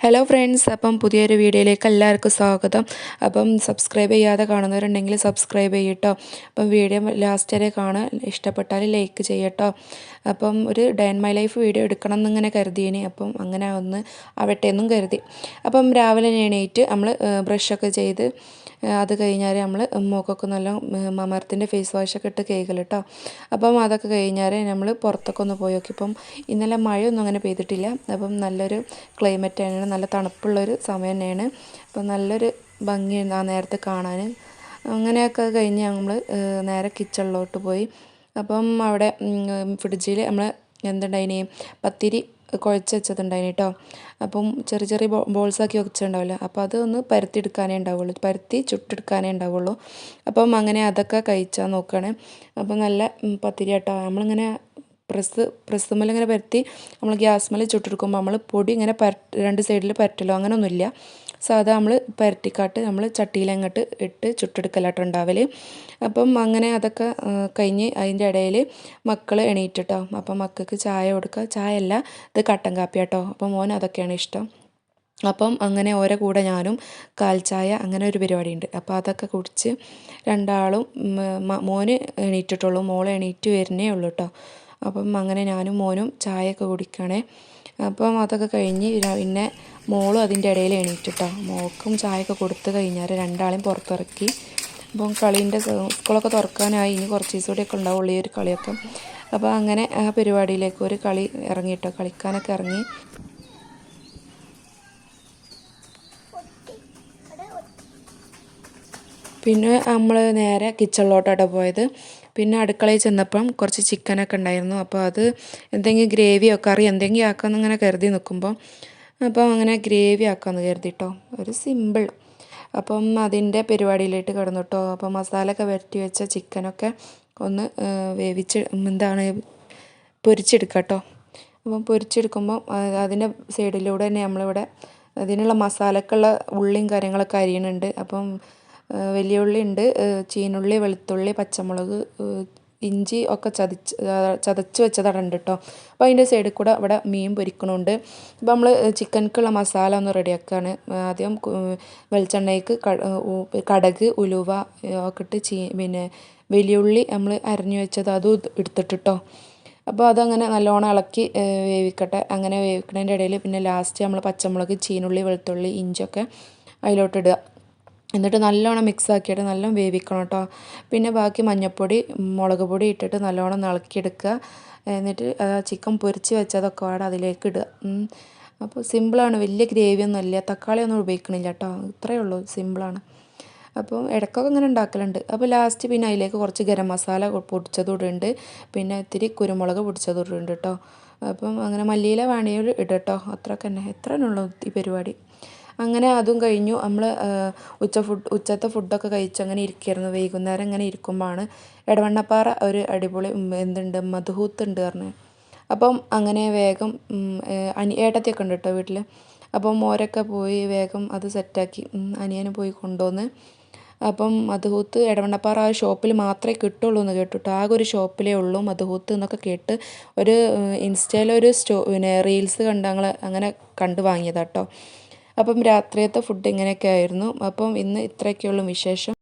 Hello friends അപ്പം പുതിയൊരു വീഡിയോയിലേക്ക് എല്ലാവർക്കും സ്വാഗതം. അപ്പം സബ്സ്ക്രൈബ് ചെയ്യാതെ കാണുന്നവരുണ്ടെങ്കിൽ സബ്സ്ക്രൈബ് ചെയ്യട്ടോ. അപ്പം വീഡിയോ ലാസ്റ്റ് വരെ കാണുക. ഇഷ്ടപ്പെട്ടാൽ ലൈക്ക് ചെയ്യട്ടോ. അപ്പം ഒരു day and my life video എടുക്കണം എന്നിങ്ങനെ കരുതിയിനി. അപ്പം അങ്ങനെ ഒന്ന് ആവട്ടെ എന്നും കരുതി. അപ്പം രാവിലെ എണീറ്റ് നമ്മൾ ബ്രഷൊക്കെ ചെയ്ത് അത് കഴിഞ്ഞാൽ നമ്മൾ മുഖമൊക്കെ നല്ല മമർത്തിന്റെ ഫേസ് വാഷൊക്കെ ഇട്ട് കേൾക്കൽ കേട്ടോ അപ്പം അതൊക്കെ കഴിഞ്ഞാൽ നമ്മൾ പുറത്തൊക്കെ ഒന്ന് പോയി നോക്കി. ഇപ്പം ഇന്നലെ മഴയൊന്നും അങ്ങനെ പെയ്തിട്ടില്ല. അപ്പം നല്ലൊരു ക്ലൈമറ്റ് ആണ് നല്ല തണുപ്പുള്ളൊരു സമയം തന്നെയാണ് അപ്പം നല്ലൊരു ഭംഗി ആ നേരത്തെ കാണാൻ അങ്ങനെയൊക്കെ കഴിഞ്ഞ് നമ്മൾ നേരെ കിച്ചണിലോട്ട് പോയി. അപ്പം അവിടെ ഫ്രിഡ്ജിൽ നമ്മൾ എന്തുണ്ടായിനി? പത്തിരി കുഴച്ച് വെച്ചതുണ്ടായിന് കേട്ടോ അപ്പം ചെറിയ ചെറിയ ബോൾസാക്കി വെച്ചിട്ടുണ്ടാവില്ല. അപ്പോൾ അതൊന്ന് പരത്തി പരത്തിയെടുക്കാനേ ഉണ്ടാവുള്ളൂ. പരത്തി ചുട്ടെടുക്കാനേ ഉണ്ടാവുള്ളൂ. അപ്പം അങ്ങനെ അതൊക്കെ കഴിച്ചാൽ നോക്കുകയാണ് അപ്പം നല്ല പത്തിരി കേട്ടോ നമ്മളിങ്ങനെ പ്രസ് പ്രസ്സുമ്മൽ ഇങ്ങനെ പരത്തി നമ്മൾ ഗ്യാസ്മേൽ ചുട്ടെടുക്കുമ്പോൾ നമ്മൾ പൊടി ഇങ്ങനെ പര രണ്ട് സൈഡിൽ പരട്ടലോ അങ്ങനെയൊന്നുമില്ല സാധാ നമ്മൾ പരട്ടിക്കാട്ട് നമ്മൾ ചട്ടിയിൽ അങ്ങോട്ട് ഇട്ട് ചുട്ടെടുക്കലാട്ടോ ഉണ്ടാവൽ അപ്പം അങ്ങനെ അതൊക്കെ കഴിഞ്ഞ് അതിന്റെ ഇടയിൽ മക്കൾ എണീറ്റിട്ടോ. അപ്പം മക്കൾക്ക് ചായ കൊടുക്കുക ചായ അല്ല ഇത് കട്ടൻ കാപ്പി കേട്ടോ അപ്പം മോൻ അതൊക്കെയാണ് ഇഷ്ടം. അപ്പം അങ്ങനെ ഓരോ കൂടെ ഞാനും കാൽച്ചായ ചായ അങ്ങനെ ഒരു പരിപാടി ഉണ്ട് അപ്പോൾ അതൊക്കെ കുടിച്ച് രണ്ടാളും മോന് എണീറ്റിട്ടുള്ളൂ. മോൾ എണീറ്റ് വരുന്നേ ഉള്ളൂ കേട്ടോ അപ്പം അങ്ങനെ ഞാനും മോനും ചായയൊക്കെ കുടിക്കണേ. അപ്പം അതൊക്കെ കഴിഞ്ഞ് പിന്നെ മോളും അതിന്റെ ഇടയിൽ എണീറ്റിട്ടോ. മോൾക്കും ചായയൊക്കെ കൊടുത്തു കഴിഞ്ഞാൽ രണ്ടാളെയും പുറത്തിറക്കി. അപ്പം കളീന്റെ സ്കൂളൊക്കെ തുറക്കാനായി. ഇനി കുറച്ച് ദിവസം കൂടിയൊക്കെ ഉണ്ടാവുള്ളൂ ഈ ഒരു കളിയൊക്കെ. അപ്പോൾ അങ്ങനെ ആ പരിപാടിയിലേക്ക് ഒരു കളി ഇറങ്ങിയിട്ടോ. കളിക്കാനൊക്കെ ഇറങ്ങി. പിന്നെ നമ്മൾ നേരെ കിച്ചണിലോട്ടാണ് പോയത്. പിന്നെ അടുക്കളയിൽ ചെന്നപ്പം കുറച്ച് ചിക്കനൊക്കെ ഉണ്ടായിരുന്നു. അപ്പോൾ അത് എന്തെങ്കിലും ഗ്രേവിയോ കറി എന്തെങ്കിലും ആക്കാമെന്ന് ഇങ്ങനെ കരുതി നിൽക്കുമ്പോൾ അപ്പം അങ്ങനെ ഗ്രേവി ആക്കാമെന്ന് കരുതിട്ടോ. ഒരു സിമ്പിൾ. അപ്പം അതിന്റെ പരിപാടിയിലേക്ക് കിടന്നു കേട്ടോ അപ്പോൾ മസാലയൊക്കെ വരട്ടി വെച്ച ചിക്കനൊക്കെ ഒന്ന് വേവിച്ച് എന്താണ് പൊരിച്ചെടുക്കുക കേട്ടോ അപ്പം പൊരിച്ചെടുക്കുമ്പോൾ അതിന്റെ സൈഡിലൂടെ തന്നെ നമ്മളിവിടെ അതിനുള്ള മസാലക്കുള്ള ഉള്ളിയും കാര്യങ്ങളൊക്കെ അരിയണുണ്ട്. അപ്പം വലിയ ഉള്ളി ഉണ്ട്. ചീനുള്ളി വെളുത്തുള്ളി പച്ചമുളക് ഇഞ്ചി ഒക്കെ ചതച്ച് ചതച്ച് വെച്ചതാണ് കേട്ടോ അപ്പോൾ അതിന്റെ സൈഡിൽ കൂടെ ഇവിടെ മീൻ പൊരിക്കണുണ്ട്. അപ്പോൾ നമ്മൾ ചിക്കൻക്കുള്ള മസാല ഒന്ന് റെഡിയാക്കുകയാണ് ആദ്യം വെളിച്ചെണ്ണയ്ക്ക് കടക് ഉലുവ ഒക്കെ ഇട്ട് ചീ പിന്നെ വലിയുള്ളി നമ്മൾ അരിഞ്ഞു വെച്ചത് അതും കേട്ടോ അപ്പോൾ അതങ്ങനെ നല്ലോണം ഇളക്കി വേവിക്കട്ടെ. അങ്ങനെ വേവിക്കുന്നതിന്റെ ഇടയിൽ പിന്നെ ലാസ്റ്റ് നമ്മൾ പച്ചമുളക് ചീനുള്ളി വെളുത്തുള്ളി ഇഞ്ചൊക്കെ അതിലോട്ടിടുക എന്നിട്ട് നല്ലോണം മിക്സ് ആക്കിയിട്ട് നല്ലോണം വേവിക്കണം കേട്ടോ. പിന്നെ ബാക്കി മഞ്ഞൾപ്പൊടി മുളക് പൊടി ഇട്ടിട്ട് നല്ലോണം ഇളക്കിയെടുക്കുക എന്നിട്ട് ചിക്കൻ പൊരിച്ച് വെച്ചതൊക്കെ വേണം അതിലേക്ക് ഇടുക. അപ്പോൾ സിമ്പിളാണ് വലിയ ഗ്രേവിയൊന്നും ഇല്ല. തക്കാളി ഒന്നും ഉപയോഗിക്കണില്ല കേട്ടോ. ഇത്രയേ ഉള്ളൂ. സിമ്പിളാണ് അപ്പോൾ ഇടയ്ക്കൊക്കെ ഇങ്ങനെ ഉണ്ടാക്കലുണ്ട്. അപ്പോൾ ലാസ്റ്റ് പിന്നെ അതിലേക്ക് കുറച്ച് ഗരം മസാല പൊടിച്ചതും പിന്നെ ഇത്തിരി കുരുമുളക് പൊടിച്ചതും ഉണ്ട് കേട്ടോ. അപ്പം അങ്ങനെ മല്ലിയില വേണമെങ്കിൽ ഇടട്ടോ അത്രയൊക്കെ തന്നെ ഉള്ളൂ ഈ പരിപാടി? അങ്ങനെ അതും കഴിഞ്ഞു. നമ്മൾ ഉച്ച ഫുഡ് ഉച്ചത്തെ ഫുഡൊക്കെ കഴിച്ച് അങ്ങനെ ഇരിക്കുകയായിരുന്നു വൈകുന്നേരം ഇങ്ങനെ ഇരിക്കുമ്പോഴാണ് എടവണ്ണപ്പാറ ഒരു അടിപൊളി എന്തുണ്ട് മധുഹൂത്ത് ഉണ്ട് പറഞ്ഞു. അപ്പം അങ്ങനെ വേഗം അനി ഏട്ടത്തിയൊക്കെ ഉണ്ട് കേട്ടോ വീട്ടിൽ അപ്പം മോരൊക്കെ പോയി വേഗം അത് സെറ്റാക്കി അനിയനെ പോയി കൊണ്ടുവന്ന്. അപ്പം മധുഹൂത്ത് എടവണ്ണപ്പാറ ആ ഷോപ്പിൽ മാത്രമേ കിട്ടുള്ളൂ എന്ന് കേട്ടു ആകെ ഒരു ഷോപ്പിലേ ഉള്ളൂ മധുഹൂത്ത് എന്നൊക്കെ കേട്ട് ഒരു ഇൻസ്റ്റയിലൊരു സ്റ്റോ പിന്നെ റീൽസ് കണ്ട് ഞങ്ങൾ അങ്ങനെ കണ്ടു വാങ്ങിയതാട്ടോ അപ്പം രാത്രിയത്തെ ഫുഡ് ഇങ്ങനെയൊക്കെ ആയിരുന്നു. അപ്പം ഇന്ന് ഇത്രയൊക്കെയുള്ളൂ വിശേഷം.